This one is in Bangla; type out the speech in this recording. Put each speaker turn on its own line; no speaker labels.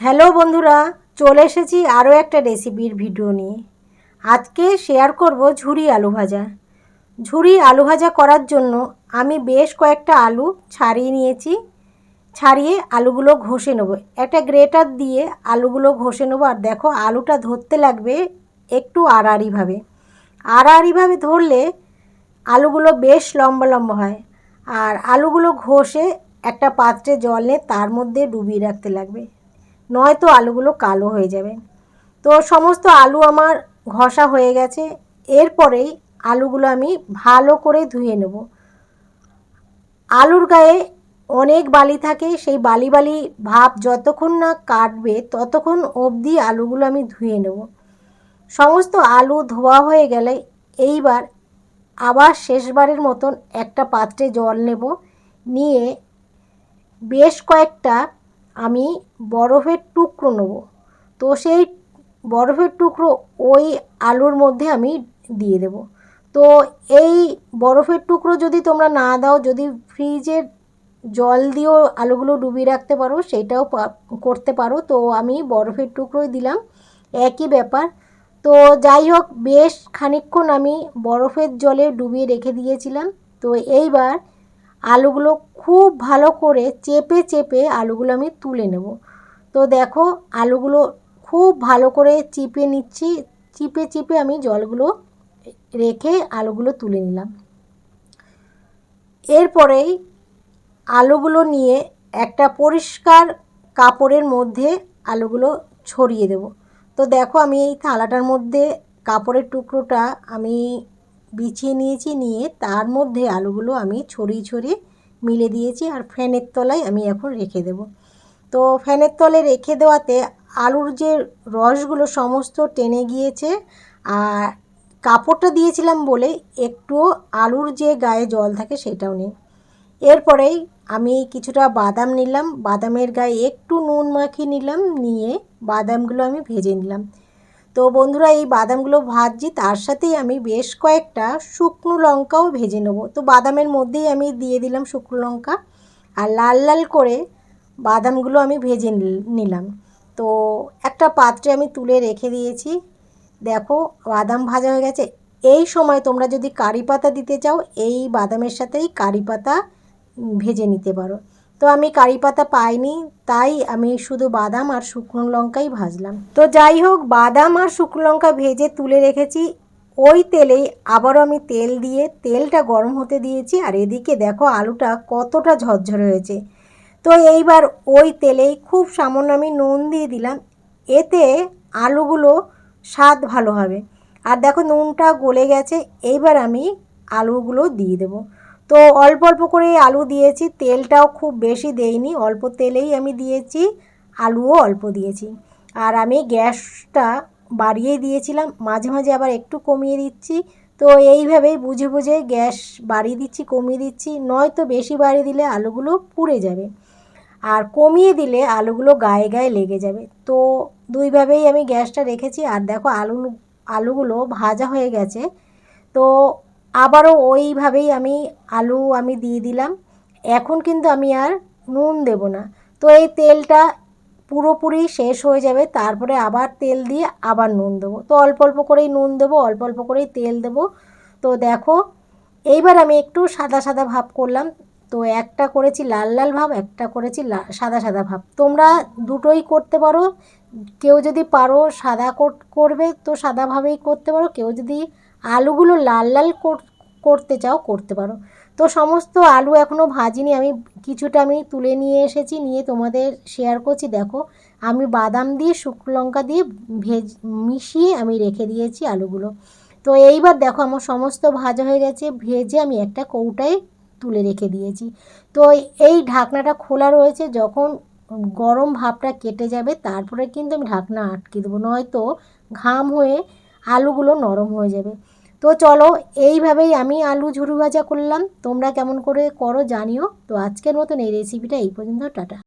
হ্যালো বন্ধুরা, চলে এসেছি আরও একটা রেসিপির ভিডিও নিয়ে। আজকে শেয়ার করব ঝুরি আলু ভাজা। ঝুরি আলু ভাজা করার জন্য আমি বেশ কয়েকটা আলু ছাড়িয়ে নিয়েছি। ছাড়িয়ে আলুগুলো ঘষে নেব। একটা গ্রেটার দিয়ে আলুগুলো ঘষে নেব। আর দেখো, আলুটা ধরতে লাগবে একটু আড়াআড়িভাবে। আড়াআড়িভাবে ধরলে আলুগুলো বেশ লম্বা লম্বা হয়। আর আলুগুলো ঘষে একটা পাত্রে জল নিয়ে তার মধ্যে ডুবিয়ে রাখতে লাগবে। নয়তো আলুগুলো কালো হয়ে যাবে। তো সমস্ত আলু আমার ঘষা হয়ে গেছে। এরপরেই আলুগুলো আমি ভালো করে ধুয়ে নেব। আলুর গায়ে অনেক বালি থাকে, সেই বালি বালি ভাব যতক্ষণ না কাটবে ততক্ষণ অবধি আলুগুলো আমি ধুয়ে নেব। সমস্ত আলু ধোয়া হয়ে গেলে এইবার আবার শেষবারের মতন একটা পাত্রে জল নেব। নিয়ে বেশ কয়েকটা আমি বরফের টুকরো নেব। তো সেই বরফের টুকরো ওই আলুর মধ্যে আমি দিয়ে দেব। তো এই বরফের টুকরো যদি তোমরা না দাও, যদি ফ্রিজের জল দিয়েও আলুগুলো ডুবিয়ে রাখতে পারো, সেটাও করতে পারো। তো আমি বরফের টুকরোই দিলাম। একই ব্যাপার। তো যাই হোক, বেশ খানিকক্ষণ আমি বরফের জলে ডুবিয়ে রেখে দিয়েছিলাম। তো এইবার আলুগুলো খুব ভালো করে চেপে চেপে আলুগুলো আমি তুলে নেব। তো দেখো আলুগুলো খুব ভালো করে চিপে নিচ্ছি। চিপে চিপে আমি জলগুলো রেখে আলুগুলো তুলে নিলাম। এরপরেই আলুগুলো নিয়ে একটা পরিষ্কার কাপড়ের মধ্যে আলুগুলো ছড়িয়ে দেব। তো দেখো আমি এই থালাটার মধ্যে কাপড়ের টুকরোটা আমি বিছিয়ে নিয়েছি, নিয়ে তার মধ্যে আলুগুলো আমি ছড়িয়ে ছড়িয়ে মিলে দিয়েছি আর ফ্যানের তলায় আমি এখন রেখে দেব। তো ফ্যানের তলে রেখে দেওয়াতে আলুর যে রসগুলো সমস্ত টেনে গিয়েছে আর কাপড়টা দিয়েছিলাম বলে একটু আলুর যে গায়ে জল থাকে সেটাও নেই। এরপরেই আমি কিছুটা বাদাম নিলাম, বাদামের গায়ে একটু নুন মাখিয়ে নিলাম, নিয়ে বাদামগুলো আমি ভেজে নিলাম। তো বন্ধুরা, এই বাদামগুলো ভাজছি, তার সাথেই আমি বেশ কয়েকটা শুকনো লঙ্কাও ভেজে নেব। তো বাদামের মধ্যেই আমি দিয়ে দিলাম শুকনো লঙ্কা আর লাল লাল করে বাদামগুলো আমি ভেজে নিলাম। তো একটা পাত্রে আমি তুলে রেখে দিয়েছি। দেখো, বাদাম ভাজা হয়ে গেছে। এই সময় তোমরা যদি কারি পাতা দিতে চাও, এই বাদামের সাথেই কারি পাতা ভেজে নিতে পারো। তো আমি কারি পাতা পাইনি, তাই আমি শুধু বাদাম আর শুকনো লঙ্কাই ভাজলাম। তো যাই হোক, বাদাম আর শুকনো লঙ্কা ভেজে তুলে রেখেছি। ওই তেলেই আবারও আমি তেল দিয়ে, তেলটা গরম হতে দিয়েছি আর এদিকে দেখো আলুটা কতটা ঝরঝরে হয়েছে। তো এইবার ওই তেলেই খুব সামান্য আমি নুন দিয়ে দিলাম, এতে আলুগুলো স্বাদ ভালো হবে। আর দেখো নুনটা গলে গেছে, এইবার আমি আলুগুলো দিয়ে দেবো। তো অল্প অল্প করে আলু দিয়েছি, তেলটাও খুব বেশি দেইনি, অল্প তেলেই আমি দিয়েছি, আলুও অল্প দিয়েছি। আর আমি গ্যাসটা বাড়িয়ে দিয়েছিলাম, মাঝে মাঝে আবার একটু কমিয়ে দিচ্ছি, তো এইভাবেই বুঝে বুঝে গ্যাস বাড়িয়ে দিচ্ছি, কমিয়ে দিচ্ছি, নয়তো বেশি বাড়িয়ে দিলে আলুগুলো পুড়ে যাবে। আর কমিয়ে দিলে আলুগুলো গায়ে গায়ে লেগে যাবে। তো দুইভাবেই আমি গ্যাসটা রেখেছি, আর দেখো আলু আলুগুলো ভাজা হয়ে গেছে, তো আবারও ওইভাবেই আমি আলু আমি দিয়ে দিলাম। এখন কিন্তু আমি আর নুন দেব না। তো এই তেলটা পুরোপুরি শেষ হয়ে যাবে, তারপরে আবার তেল দিয়ে আবার নুন দেবো। তো অল্প অল্প করেই নুন দেবো, অল্প অল্প করেই তেল দেবো। তো দেখো, এইবার আমি একটু সাদা সাদা ভাব করলাম। তো একটা করেছি লাল লাল ভাব, একটা করেছি সাদা সাদা ভাব। তোমরা দুটোই করতে পারো। কেউ যদি পারো সাদা করবে তো সাদাভাবেই করতে পারো। কেউ যদি আলুগুলো লাল লাল করতে চাও, করতে পারো। তো সমস্ত আলু এখনও ভাজিনি, আমি কিছুটা আমি তুলে নিয়ে এসেছি, নিয়ে তোমাদের শেয়ার করছি। দেখো, আমি বাদাম দিয়ে, শুকনো লঙ্কা দিয়ে ভেজ, মিশিয়ে আমি রেখে দিয়েছি আলুগুলো। তো এইবার দেখো, আমার সমস্ত ভাজা হয়ে গেছে, ভেজে আমি একটা কৌটায় তুলে রেখে দিয়েছি। তো এই ঢাকনাটা খোলা রয়েছে, যখন গরম ভাবটা কেটে যাবে, তারপরে কিন্তু আমি ঢাকনা আটকে দেবো, নয়তো ঘাম হয়ে আলুগুলো নরম হয়ে যাবে। তো চলো, এইভাবেই আমি আলু ঝুরু ভাজা করলাম। তোমরা কেমন করে করো জানিও। তো আজকের মতন এই রেসিপিটা এই পর্যন্ত, টাটা।